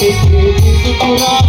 తీసుకురా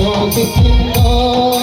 Thank you.